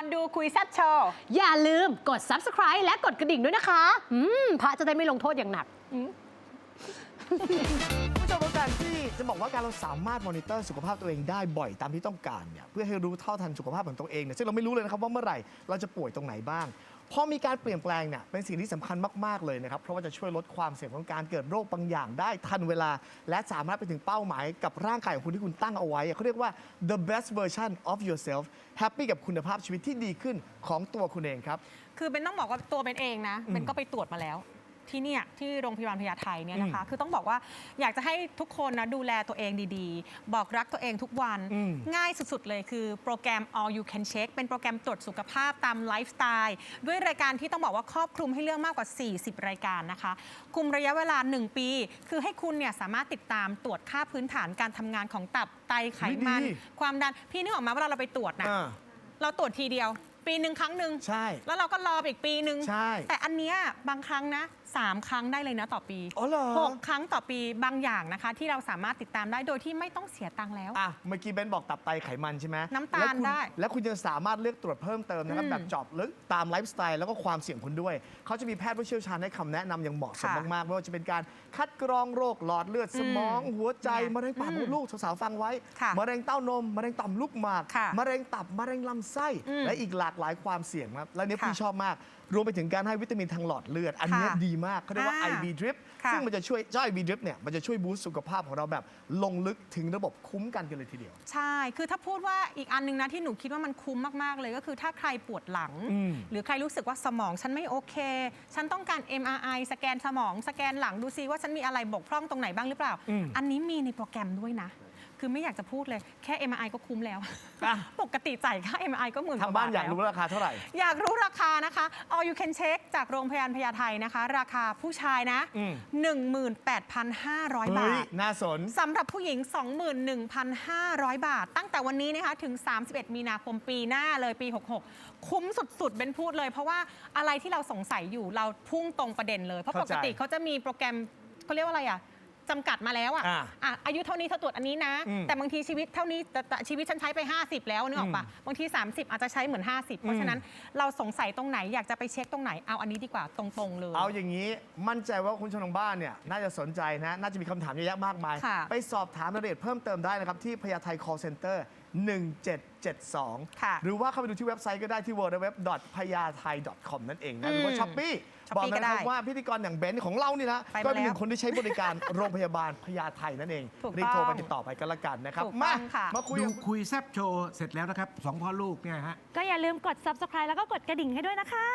อนดูคุยแซ่บโชว์ อย่าลืมกด subscribe และกดกระดิ่งด้วยนะคะ อืมพระจะได้ไม่ลงโทษอย่างหนัก ผู้ชมว่าการที่จะบอกว่าการเราสามารถมอนิเตอร์สุขภาพตัวเองได้บ่อยตามที่ต้องการเนี่ยเพื่อให้รู้เท่าทันสุขภาพของตัวเองเนี่ยซึ่งเราไม่รู้เลยนะครับว่าเมื่อไหร่เราจะป่วยตรงไหนบ้าง พอมีการเปลี่ยนแปลงเนี่ยเป็นสิ่งที่สำคัญมาก ๆ เลยนะครับ เพราะว่าจะช่วยลดความเสี่ยงของการเกิดโรคบางอย่างได้ทันเวลา และสามารถไปถึงเป้าหมายกับร่างกายของคุณที่คุณตั้งเอาไว้เขาเรียกว่า the best version of yourself happy กับคุณภาพชีวิตที่ดีขึ้นของตัวคุณเองครับ คือเป็นต้องบอกว่าตัวเป็นเองนะเป็นก็ไปตรวจมาแล้ว ที่เนี่ยที่โรงพยาบาลพญาไทเนี่ยนะคะ คือต้องบอกว่าอยากจะให้ทุกคนนะดูแลตัวเองดีๆ บอกรักตัวเองทุกวัน อืม ง่ายสุดๆเลยคือโปรแกรม All You Can Check เป็นโปรแกรมตรวจสุขภาพตามไลฟ์สไตล์ด้วยรายการที่ต้องบอกว่าครอบคลุมให้เลือกมากกว่า 40 รายการนะคะคุมระยะเวลา 1 ปี คือให้คุณเนี่ยสามารถติดตามตรวจค่าพื้นฐานการทำงานของตับไตไขมันดี ความดัน พี่นึกออกมาเวลาเราไปตรวจนะอ่าเราตรวจทีเดียว ปีหนึ่งครั้งหนึ่ง ใช่ แล้วเราก็รอไปอีกปีหนึ่งใช่แต่อันเนี้ยบางครั้งนะสามครั้งได้เลยนะต่อปีอ๋อเหรอ หกครั้งต่อปีบางอย่างนะคะ ที่เราสามารถติดตามได้โดยที่ไม่ต้องเสียตังค์แล้ว อะเมื่อกี้เบนบอกตับไตไขมันใช่ไหมน้ำตาลแล้วคุณได้แล้วคุณยังสามารถเลือกตรวจเพิ่มเติมนะครับ อืมแบบเจอบลึกตามไลฟ์สไตล์แล้วก็ความเสี่ยงคุณด้วย เขาจะมีแพทย์ผู้เชี่ยวชาญให้คำแนะนำอย่างเหมาะสมค่ะมากๆไม่ว่าจะเป็นการคัดกรองโรคหลอดเลือดสมองหัวใจเนี่ยมะเร็งปากอืมมดลูกสาวๆฟังไว้ค่ะมะเร็งเต้านมมะเร็งต่อมลูกหมากค่ะมะเร็งตับมะเร็งลำไส้ อืมและอีกหลากหลายความเสี่ยงครับและเนี้ค่ะ พี่ชอบมาก รวมไปถึงการให้วิตามินทางหลอดเลือด อันเนี้ยค่ะดีมากเขาเรียกว่า อ่า IV drip ค่ะซึ่งมันจะช่วยเจ้า IV drip เนี่ยมันจะช่วยบูสต์สุขภาพของเราแบบ ลงลึกถึงระบบคุ้มกันกันเลยทีเดียว ใช่ คือถ้าพูดว่าอีกอันหนึงนะที่หนูคิดว่ามันคุ้มมาก ๆ เลยก็คือถ้าใครปวดหลัง อืมหรือใครรู้สึกว่าสมองฉันไม่โอเค ฉันต้องการ MRI สแกนสมอง สแกนหลังดูซิว่าฉันมีอะไรบกพร่องตรงไหนบ้างหรือเปล่า อืม อันนี้มีในโปรแกรมด้วยนะ คือไม่อยากจะพูดเลยแค่ MRI ก็คุ้มแล้ว อะ ปกติจ่ายค่า MRI ก็หมื่นกทางว่าบ้าบานทอยากแล้ว รู้ราคาเท่าไหร่ อยากรู้ราคานะคะ All You Can Check จากโรงพยาบาลพญาไทนะคะ ราคาผู้ชายนะ อืม 18,500 บาเฮ้ยทน่าสน สำหรับผู้หญิง 21,500 บาท ตั้งแต่วันนี้นะคะถึง 31 มีนาคมปีหน้าเลยปี 66 คุ้มสุดๆ เป็นพูดเลย เพราะว่าอะไรที่เราสงสัยอยู่เราพุ่งตรงประเด็นเลย เพราะปเข้ากใจ ติเขาจะมีโปรแกรมเขาเรียกว่าอะไรอะ จำกัดมาแล้วอะอ่าอะอายุเท่านี้เธอตรวจอันนี้นะ อืมแต่บางทีชีวิตเท่านี้แต่แต่ชีวิตฉันใช้ไป 50 แล้วนึกออกปะบางที 30 อาจจะใช้เหมือน 50 เพราะฉะนั้นเราสงสัยตรงไหนอยากจะไปเช็คตรงไหนเอาอันนี้ดีกว่าตรงๆเลย เอาอย่างนี้มั่นใจว่าคุณผู้ชมทางบ้านเนี่ยน่าจะสนใจนะ น่าจะมีคำถามเยอะแยะมากมาย ค่ะ ไปสอบถามรายละเอียดเพิ่มเติมได้นะครับ ที่พยาไท call center 1772 ค่ะหรือว่าเข้าไปดูที่เว็บไซต์ก็ได้ที่ www.payathai.com นั่นเอง นะ หรือว่าอืมช้อปปี้ Shopee บอกนะครับก็ได้ว่าพิธีกรอย่างเบนซ์ของเรานี่นะไปมาก็เป็นหนึ่แล้วงคนที่ใช้บริการ โรงพยาบาลพญาไทนั่นเอง ถูกรีบโทรไปต้องติดต่อไปกันละกันนะครับ ถูกมาต้องค่ะ มาคุยดูกับ คุยแซบโชว์เสร็จแล้วนะครับสองพ่อลูกเนี่ยฮะ ก็อย่าลืมกด subscribe แล้วก็กดกระดิ่งให้ด้วยนะคะ